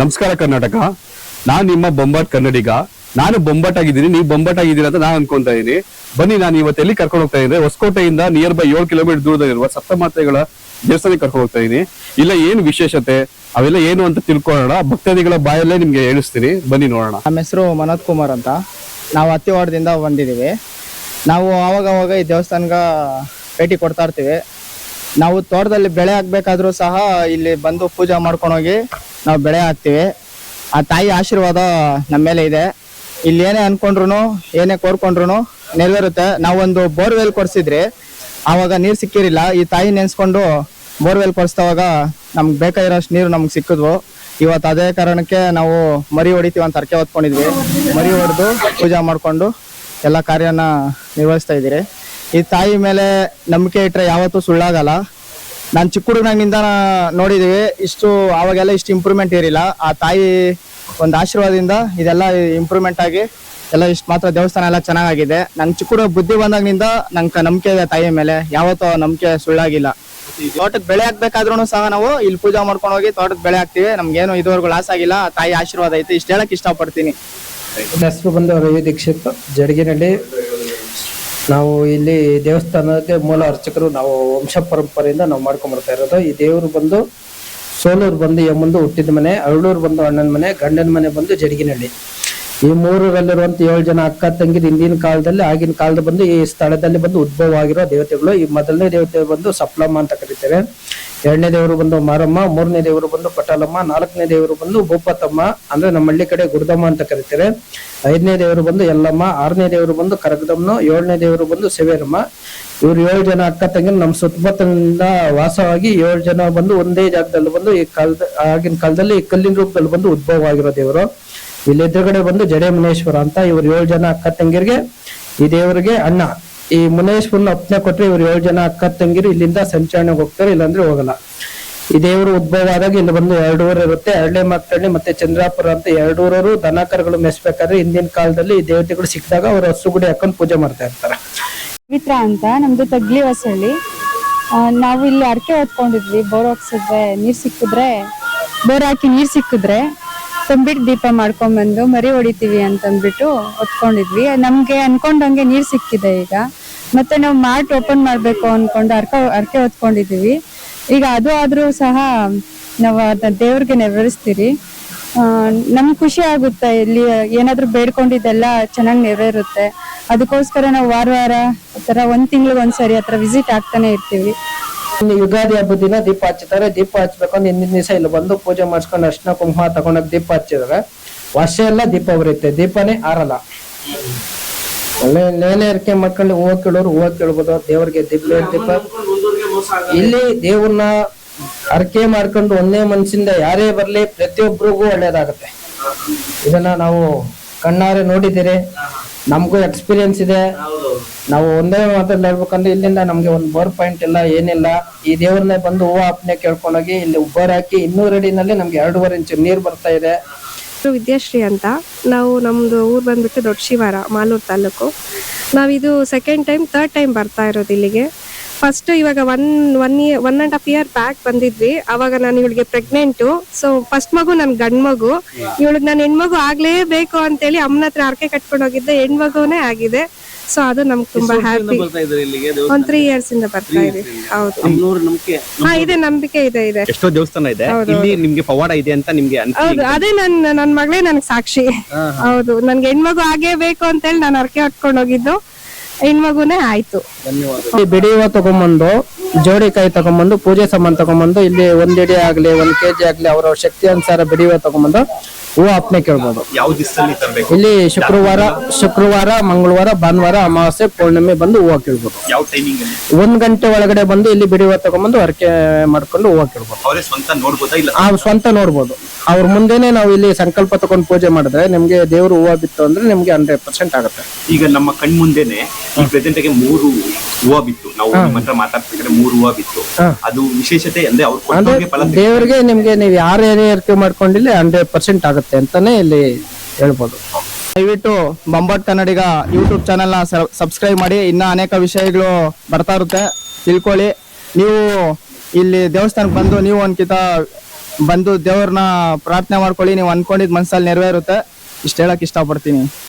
ನಮಸ್ಕಾರ ಕರ್ನಾಟಕ. ನಾನು ನಿಮ್ಮ ಬೊಂಬಾಟ್ ಕನ್ನಡಿಗ. ನಾನು ಬೊಂಬಾಟ್ ಆಗಿದ್ದೀನಿ ನೀವು ಬೊಂಬಾಟ್ ಆಗಿದ್ದೀರ ಅಂತ ನಾನು ಅನ್ಕೊಂತಾ ಇದ್ದೀನಿ. ಬನ್ನಿ, ನಾನು ಇವತ್ತು ಎಲ್ಲಿ ಕರ್ಕೊಂಡು ಹೋಗ್ತಾ ಇದ್ದೆ ಹೊಸಕೋಟೆಯಿಂದ ನಿಯರ್ ಬೈ ಏಳು ಕಿಲೋಮೀಟರ್ ದೂರದಲ್ಲಿರುವ ಸಪ್ತಮಾತೆಗಳ ದೇವಸ್ಥಾನಕ್ಕೆ ಕರ್ಕೊಂಡು ಹೋಗ್ತಾ ಇದ್ದೀನಿ. ಇಲ್ಲ, ಏನು ವಿಶೇಷತೆ? ಅವೆಲ್ಲ ಏನು ಅಂತ ತಿಳ್ಕೊಳ್ಳೋಣ. ಭಕ್ತಾದಿಗಳ ಬಾಯಲ್ಲೇ ನಿಮ್ಗೆ ಹೇಳಿಸ್ತೀನಿ. ಬನ್ನಿ, ನೋಡೋಣ. ನಮ್ಮ ಹೆಸರು ಮನೋಜ್ ಕುಮಾರ್ ಅಂತ. ನಾವು ಹತ್ತಿವಾಡದಿಂದ ಬಂದಿದ್ದೀವಿ. ನಾವು ಆವಾಗ ಅವಾಗ ಈ ದೇವಸ್ಥಾನಕ್ಕೆ ಭೇಟಿ ಕೊಡ್ತಾ ಇರ್ತೀವಿ. ನಾವು ತೋಟದಲ್ಲಿ ಬೆಳೆ ಹಾಕ್ಬೇಕಾದ್ರೂ ಸಹ ಇಲ್ಲಿ ಬಂದು ಪೂಜೆ ಮಾಡ್ಕೊಂಡೋಗಿ ನಾವು ಬೆಳೆ ಹಾಕ್ತೀವಿ. ಆ ತಾಯಿ ಆಶೀರ್ವಾದ ನಮ್ಮ ಮೇಲೆ ಇದೆ. ಇಲ್ಲಿ ಏನೇ ಅನ್ಕೊಂಡ್ರು ಏನೇ ಕೋರ್ಕೊಂಡ್ರು ನೆರವೇರುತ್ತೆ. ನಾವೊಂದು ಬೋರ್ವೆಲ್ ಕೊಡ್ಸಿದ್ರಿ ಆವಾಗ ನೀರು ಸಿಕ್ಕಿರಲಿಲ್ಲ. ಈ ತಾಯಿ ನೆನ್ಸ್ಕೊಂಡು ಬೋರ್ವೆಲ್ ಕೊಡಿಸ್ದವಾಗ ನಮ್ಗೆ ಬೇಕಾಗಿರೋಷ್ಟು ನೀರು ನಮ್ಗೆ ಸಿಕ್ಕಿದ್ವು. ಇವತ್ತು ಅದೇ ಕಾರಣಕ್ಕೆ ನಾವು ಮರಿ ಹೊಡಿತೀವಿ ಅಂತ ಅರ್ಕೆ ಹೊತ್ಕೊಂಡಿದ್ವಿ. ಮರಿ ಹೊಡೆದು ಪೂಜೆ ಮಾಡಿಕೊಂಡು ಎಲ್ಲ ಕಾರ್ಯನ ನಿರ್ವಹಿಸ್ತಾ ಇದ್ದೀರಿ. ಈ ತಾಯಿ ಮೇಲೆ ನಂಬಿಕೆ ಇಟ್ಟರೆ ಯಾವತ್ತೂ ಸುಳ್ಳಾಗಲ್ಲ. ನಾನು ಚಿಕ್ಕ ಹುಡುಗನಾಗಿಂದ ನೋಡಿದೀವಿ. ಇಷ್ಟು ಆವಾಗೆಲ್ಲ ಇಷ್ಟು ಇಂಪ್ರೂವ್ಮೆಂಟ್ ಇರಲಿಲ್ಲ ಆ ತಾಯಿ ಒಂದು ಆಶೀರ್ವಾದದಿಂದ ಇದೆಲ್ಲ ಇಂಪ್ರೂವ್ಮೆಂಟ್ ಆಗಿ ಎಲ್ಲ ಇಷ್ಟು ಮಾತ್ರ ದೇವಸ್ಥಾನ ಎಲ್ಲ ಚೆನ್ನಾಗಿದೆ ನನ್ನ ಚಿಕ್ಕ ಹುಡುಗ ಬುದ್ಧಿ ಬಂದಾಗಿನಿಂದ ನಂಗೆ ನಂಬಿಕೆ ಇದೆ ತಾಯಿ ಮೇಲೆ. ಯಾವತ್ತೂ ನಂಬಿಕೆ ಸುಳ್ಳಾಗಿಲ್ಲ. ತೋಟಕ್ಕೆ ಬೆಳೆ ಹಾಕ್ಬೇಕಾದ್ರೂ ಸಹ ನಾವು ಇಲ್ಲಿ ಪೂಜೆ ಮಾಡ್ಕೊಂಡು ಹೋಗಿ ತೋಟಕ್ಕೆ ಬೆಳೆ ಹಾಕ್ತಿವಿ. ನಮ್ಗೇನು ಇದುವರೆಗೂ ಲಾಸ್ ಆಗಿಲ್ಲ. ತಾಯಿ ಆಶೀರ್ವಾದ ಐತೆ. ಇಷ್ಟು ಹೇಳಕ್ ಇಷ್ಟಪಡ್ತೀನಿ. ಹೆಸರು ಬಂದು ರವಿ ದೀಕ್ಷಿತ್ ಜಡಗಿನಲ್ಲಿ ನಾವು ಇಲ್ಲಿ ದೇವಸ್ಥಾನಕ್ಕೆ ಮೂಲ ಅರ್ಚಕರು ನಾವು ವಂಶ ಪರಂಪರೆಯಿಂದ ನಾವು ಮಾಡ್ಕೊಂಡ್ ಬರ್ತಾ ಇರೋದು. ಈ ದೇವರು ಬಂದು, ಸೋಲೂರು ಬಂದು ಯಮ್ಮಂದು ಹುಟ್ಟಿದ ಮನೆ, ಅರಳೂರು ಬಂದು ಅಣ್ಣನ ಮನೆ, ಗಂಡನ ಮನೆ ಬಂದು ಜಡಗಿನಹಳ್ಳಿ. ಈ ಮೂರರಲ್ಲಿರುವಂತ ಏಳು ಜನ ಅಕ್ಕ ತಂಗಿದ ಹಿಂದಿನ ಕಾಲದಲ್ಲಿ, ಆಗಿನ ಕಾಲದ ಬಂದು ಈ ಸ್ಥಳದಲ್ಲಿ ಬಂದು ಉದ್ಭವ ಆಗಿರೋ ದೇವತೆಗಳು. ಈ ಮೊದಲನೇ ದೇವತೆ ಬಂದು ಸಪ್ಲಮ್ಮ ಅಂತ ಕರೀತೇವೆ. ಎರಡನೇ ದೇವರು ಬಂದು ಮಾರಮ್ಮ, ಮೂರನೇ ದೇವರು ಬಂದು ಪಟಾಲಮ್ಮ, ನಾಲ್ಕನೇ ದೇವರು ಬಂದು ಭೂಪತಮ್ಮ, ಅಂದ್ರೆ ನಮ್ಮ ಹಳ್ಳಿ ಕಡೆ ಗುರುದಮ್ಮ ಅಂತ ಕರೀತಾರೆ ಐದನೇ ದೇವರು ಬಂದು ಎಲ್ಲಮ್ಮ ಆರನೇ ದೇವರು ಬಂದು ಕರಗದಮ್ಮನು, ಏಳನೇ ದೇವರು ಬಂದು ಸೆವೇರಮ್ಮ. ಇವ್ರು ಏಳು ಜನ ಅಕ್ಕ ತಂಗಿ ನಮ್ಮ ಸುತ್ತಮುತ್ತಲಿಂದ ವಾಸವಾಗಿ ಏಳು ಜನ ಬಂದು ಒಂದೇ ಜಾಗದಲ್ಲಿ ಬಂದು ಈ ಕಾಲದ, ಆಗಿನ ಕಾಲದಲ್ಲಿ ಕಲ್ಲಿನ ರೂಪದಲ್ಲಿ ಬಂದು ಉದ್ಭವ ಆಗಿರೋ ದೇವರು. ಇಲ್ಲಿ ಎದುರುಗಡೆ ಬಂದು ಜಡೆ ಮುನೇಶ್ವರ ಅಂತ ಇವ್ರು ಏಳು ಜನ ಅಕ್ಕ ತಂಗಿರಿಗೆ, ಈ ದೇವರಿಗೆ ಅಣ್ಣ ಈ ಮುನೇಶ್ವರನ ಅಪ್ಪನೆ ಕೊಟ್ರೆ ಇವ್ರು ಏಳು ಜನ ಅಕ್ಕ ತಂಗಿರು ಇಲ್ಲಿಂದ ಸಂಚರಣೆಗೆ ಹೋಗ್ತಾರೆ, ಇಲ್ಲಾಂದ್ರೆ ಹೋಗಲ್ಲ. ಈ ದೇವರು ಉದ್ಭವ ಆದಾಗ ಇಲ್ಲಿ ಬಂದು ಎರಡು ಊರು ಇರುತ್ತೆ. ಎರಡನೇ ಮಕ್ಕಳಲ್ಲಿ ಮತ್ತೆ ಚಂದ್ರಾಪುರ ಅಂತ ಎರಡು ಊರವರು ಕರುಗಳು ಮೆಸ್ಬೇಕಾದ್ರೆ ಹಿಂದಿನ ಕಾಲದಲ್ಲಿ ಈ ದೇವತೆಗಳು ಸಿಕ್ಕಿದಾಗ ಅವ್ರು ಹಸುಗುಡಿ ಹಾಕೊಂಡು ಪೂಜೆ ಮಾಡ್ತಾ ಇರ್ತಾರೆ. ಪವಿತ್ರ ಅಂತ, ನಮ್ದು ತಗ್ಲಿ ಹೊಸಳ್ಳಿ. ನಾವು ಇಲ್ಲಿ ಅರ್ಕೆ ಹೊತ್ಕೊಂಡಿದ್ವಿ. ಬೋರ್ ಹಾಕ್ಸಿದ್ರೆ ನೀರ್ ಸಿಕ್ಕಿದ್ರೆ, ಬೋರ್ ಹಾಕಿ ನೀರ್ ಸಿಕ್ಕಿದ್ರೆ ತಂಬಿಟ್ಟು ದೀಪ ಮಾಡ್ಕೊಂಡ್ಬಂದು ಮರಿ ಹೊಡಿತೀವಿ ಅಂತಂದ್ಬಿಟ್ಟು ಹೊತ್ಕೊಂಡಿದ್ವಿ. ನಮಗೆ ಅನ್ಕೊಂಡಂಗೆ ನೀರು ಸಿಕ್ಕಿದೆ ಈಗ. ಮತ್ತೆ ನಾವು ಮಾರ್ಟ್ ಓಪನ್ ಮಾಡಬೇಕು ಅನ್ಕೊಂಡು ಅರ್ಕ, ಅರ್ಕೆ ಹೊತ್ಕೊಂಡಿದ್ದೀವಿ. ಈಗ ಅದು ಆದ್ರೂ ಸಹ ನಾವು ಅದನ್ನ ದೇವ್ರಿಗೆ ನೆರವೇರಿಸ್ತೀರಿ. ನಮ್ಗೆ ಖುಷಿ ಆಗುತ್ತೆ ಇಲ್ಲಿ ಏನಾದರೂ ಬೇಡ್ಕೊಂಡಿದ್ದೆಲ್ಲ ಚೆನ್ನಾಗಿ ನೆರವೇರುತ್ತೆ. ಅದಕ್ಕೋಸ್ಕರ ನಾವು ವಾರ ವಾರ ಆ ಥರ ಒಂದು ತಿಂಗ್ಳಿಗೆ ಒಂದ್ಸರಿ ಆತರ ವಿಸಿಟ್ ಆಗ್ತಾನೆ ಇರ್ತೀವಿ. ಇನ್ನು ಯುಗಾದಿ ಹಬ್ಬದ ದಿನ ದೀಪ ಹಚ್ಚುತ್ತಾರೆ. ದೀಪ ಹಚ್ಬೇಕಂದ್ರೆ ಹಿಂದಿನ ದಿವಸ ಇಲ್ಲಿ ಬಂದು ಪೂಜೆ ಮಾಡಿಸ್ಕೊಂಡು ಅರ್ಶನ ಕುಂಕುಮ ತಗೊಂಡಾಗ ದೀಪ ಹಚ್ಚಿದ್ರೆ ವರ್ಷ ಎಲ್ಲ ದೀಪ ಬರುತ್ತೆ ದೀಪನೇ ಆರಲ್ಲ. ಒಳ್ಳೆ ನೇನೆ ಅರಿಕೆ ಮಾಡ್ಕೊಂಡು ಹೂವು ಕೇಳೋರು ಹೂವು ಕೇಳ್ಬೋದು. ದೇವ್ರಿಗೆ ದೀಪ ದೀಪ. ಇಲ್ಲಿ ದೇವ್ರನ್ನ ಅರಕೆ ಮಾಡ್ಕೊಂಡು ಒಂದೇ ಮನಸ್ಸಿಂದ ಯಾರೇ ಬರ್ಲಿ ಪ್ರತಿಯೊಬ್ಬರಿಗೂ ಒಳ್ಳೇದಾಗತ್ತೆ ಇದನ್ನ ನಾವು ಕಣ್ಣಾರೆ ನೋಡಿದ್ದೀರಿ. ನಮಗೂ ಎಕ್ಸ್ಪೀರಿಯನ್ಸ್ ಇದೆ. ನಾವು ಒಂದೇ ಮಾತಲ್ಲಿ ಹೇಳ್ಬೇಕಂದ್ರೆ ಇಲ್ಲಿಂದ ನಮ್ಗೆ ಒಂದು ಬೋರ್ ಪಾಯಿಂಟ್ ಇಲ್ಲ ಏನಿಲ್ಲ. ಈ ದೇವ್ರನ್ನೇ ಬಂದು ಹೂವು ಅಪ್ನೆ ಕೇಳ್ಕೊಂಡೋಗಿ ಇಲ್ಲಿ ಉಬ್ಬರ್ ಹಾಕಿ ಇನ್ನೂರು ಅಡಿನಲ್ಲಿ ನಮ್ಗೆ ಎರಡೂವರೆ ಇಂಚು ನೀರು ಬರ್ತಾ ಇದೆ. ಹೆಸರು ವಿದ್ಯಾಶ್ರೀ ಅಂತ. ನಾವು ನಮ್ಮದು ಊರು ಬಂದ್ಬಿಟ್ಟು ದೊಡ್ಡ ಶಿವಾರ ಮಾಲೂರು ತಾಲೂಕು. ನಾವಿದು ಸೆಕೆಂಡ್ ಟೈಮ್ ಥರ್ಡ್ ಟೈಮ್ ಬರ್ತಾ ಇರೋದು ಇಲ್ಲಿಗೆ. ಫಸ್ಟ್ ಇವಾಗ one one year one and half year back ಬಂದಿದ್ವಿ. ಅವಾಗ ನಾನು ಇವಳಿಗೆ ಪ್ರೆಗ್ನೆಂಟು ಸೊ ಫಸ್ಟ್ ಮಗು ನನ್ ಗಂಡ್ ಮಗು ಇವಳಿಗೆ ನಾನು ಹೆಣ್ಮಗು ಆಗ್ಲೇಬೇಕು ಅಂತೇಳಿ ಅಮ್ಮನ ಹತ್ರ ಅರ್ಕೆ ಕಟ್ಕೊಂಡು ಹೋಗಿದ್ದೆ. ಹೆಣ್ಮಗುನೇ ಆಗಿದೆ. ಸೊ ಅದು ನಮ್ಗೆ ತುಂಬಾ ಹ್ಯಾಪಿ ಒಂದ್ ತ್ರೀ ಇಯರ್ಸ್ ಇಂದ ಬರ್ತಾ ಇದೆ. ಹೌದು. ಹಾ ಇದೆ ನಂಬಿಕೆ ಇದೆ ಇದೆ. ಎಷ್ಟೋ ದೇವಸ್ಥಾನ ಇದೆ. ಹೌದು, ಇಲ್ಲಿ ನಿಮ್ಗೆ ಪವಾಡ ಇದೆ ಅಂತ ನಿಮ್ಗೆ ಹೌದು ಅದೇ ನನ್ ನನ್ ಮಗಳೇ ನನ್ಗೆ ಸಾಕ್ಷಿ. ಹೌದು ನನ್ಗೆ ಹೆಣ್ಮಗು ಆಗೇ ಬೇಕು ಅಂತೇಳಿ ನಾನು ಹರಕೆ ಹೊಟ್ಕೊಂಡು ಹೋಗಿದ್ದು. ಹೆಣ್ಮಗುನೇ ಆಯ್ತು. ಇಲ್ಲಿ ಬಿಡಿ ಹೂವು ತಗೊಂಬಂದು ಜೋಡಿ ಕಾಯಿ ತಗೊಂಬಂದು ಪೂಜೆ ಸಾಮಾನು ತಗೊಂಬಂದು ಇಲ್ಲಿ ಒಂದ್ ಎಡೆ ಆಗ್ಲಿ ಒಂದ್ ಕೆಜಿ ಆಗ್ಲಿ ಅವರ ಶಕ್ತಿ ಅನುಸಾರ ಬಿಡಿಯುವ ತಗೊಂಬಂದು ಹೂವು ಅಪ್ನೆ ಕೇಳ್ಬೋದು. ಯಾವ ದಿವಸದಲ್ಲಿ ತರಬೇಕು? ಇಲ್ಲಿ ಶುಕ್ರವಾರ ಶುಕ್ರವಾರ ಮಂಗಳವಾರ ಭಾನುವಾರ ಅಮಾವಾಸ್ಯೆ ಪೌರ್ಣಿಮೆ ಬಂದು ಹೂವು ಕೇಳ್ಬೋದು. ಯಾವ ಟೈಮಿಂಗ್ ಅಲ್ಲಿ? ಒಂದ್ ಗಂಟೆ ಒಳಗಡೆ ಬಂದು ಇಲ್ಲಿ ಬಿಡಿಯುವ ತಗೊಂಬಂದು ಅರಕೆ ಮಾಡ್ಕೊಂಡು ಹೂವು ಕೇಳ್ಬೋದು. ಅವರೇ ಸ್ವಂತ ನೋಡ್ಬೋದಾ ಇಲ್ಲ? ಆ ಸ್ವಂತ ನೋಡ್ಬೋದು. ಅವ್ರ ಮುಂದೆನೆ ನಾವು ಇಲ್ಲಿ ಸಂಕಲ್ಪ ತಗೊಂಡು ಪೂಜೆ ಮಾಡಿದ್ರೆ ನಿಮ್ಗೆ ದೇವ್ರು ಹೂವು ಬಿತ್ತು ಅಂದ್ರೆ ನಿಮ್ಗೆ ಹಂಡ್ರೆಡ್ ಪರ್ಸೆಂಟ್ ಆಗುತ್ತೆ. ಈಗ ನಮ್ಮ ಕಣ್ ಮುಂದೆನೆ ಈ ಪ್ರೆಸೆಂಟ್ಗೆ ಮೂರು ಹೂವ ಬಿತ್ತು. ನಾವು ನಿಮ್ಮ ಹತ್ರ ಮಾತಾಡ್ತಿದ್ರೆ ಮೂರು ಹೂವ ಬಿತ್ತು. ಅದು ವಿಶೇಷತೆ ಅಂದ್ರೆ ಅವ್ರು ದೇವರಿಗೆ ಕೊಟ್ಟವ್ರಿಗೆ ಫಲ ದೇವ್ರಿಗೆ ನಿಮ್ಗೆ ನೀವು ಯಾರು ಏನೇ ಅರ್ಕೆ ಮಾಡ್ಕೊಂಡಿಲ್ಲ ಹಂಡ್ರೆಡ್ ಪರ್ಸೆಂಟ್ ಆಗುತ್ತೆ ಅಂತಾನೆ ಇಲ್ಲಿ ಹೇಳ್ಬೋದು. ದಯವಿಟ್ಟು ಬಂಬಾಟ್ ಕನ್ನಡಿಗ ಯೂಟ್ಯೂಬ್ ಚಾನೆಲ್ನ ಸಬ್ಸ್ಕ್ರೈಬ್ ಮಾಡಿ. ಇನ್ನ ಅನೇಕ ವಿಷಯಗಳು ಬರ್ತಾ ಇರುತ್ತೆ. ತಿಳ್ಕೊಳ್ಳಿ. ನೀವು ಇಲ್ಲಿ ದೇವಸ್ಥಾನಕ್ಕೆ ಬಂದು ನೀವು ಒಂದ್ಕಿತ ಬಂದು ದೇವ್ರನ್ನ ಪ್ರಾರ್ಥನೆ ಮಾಡ್ಕೊಳ್ಳಿ. ನೀವು ಅನ್ಕೊಂಡಿದ್ ಮನಸ್ಸಲ್ಲಿ ನೆರವೇರುತ್ತೆ. ಇಷ್ಟ ಹೇಳಕ್ ಇಷ್ಟಪಡ್ತೀನಿ.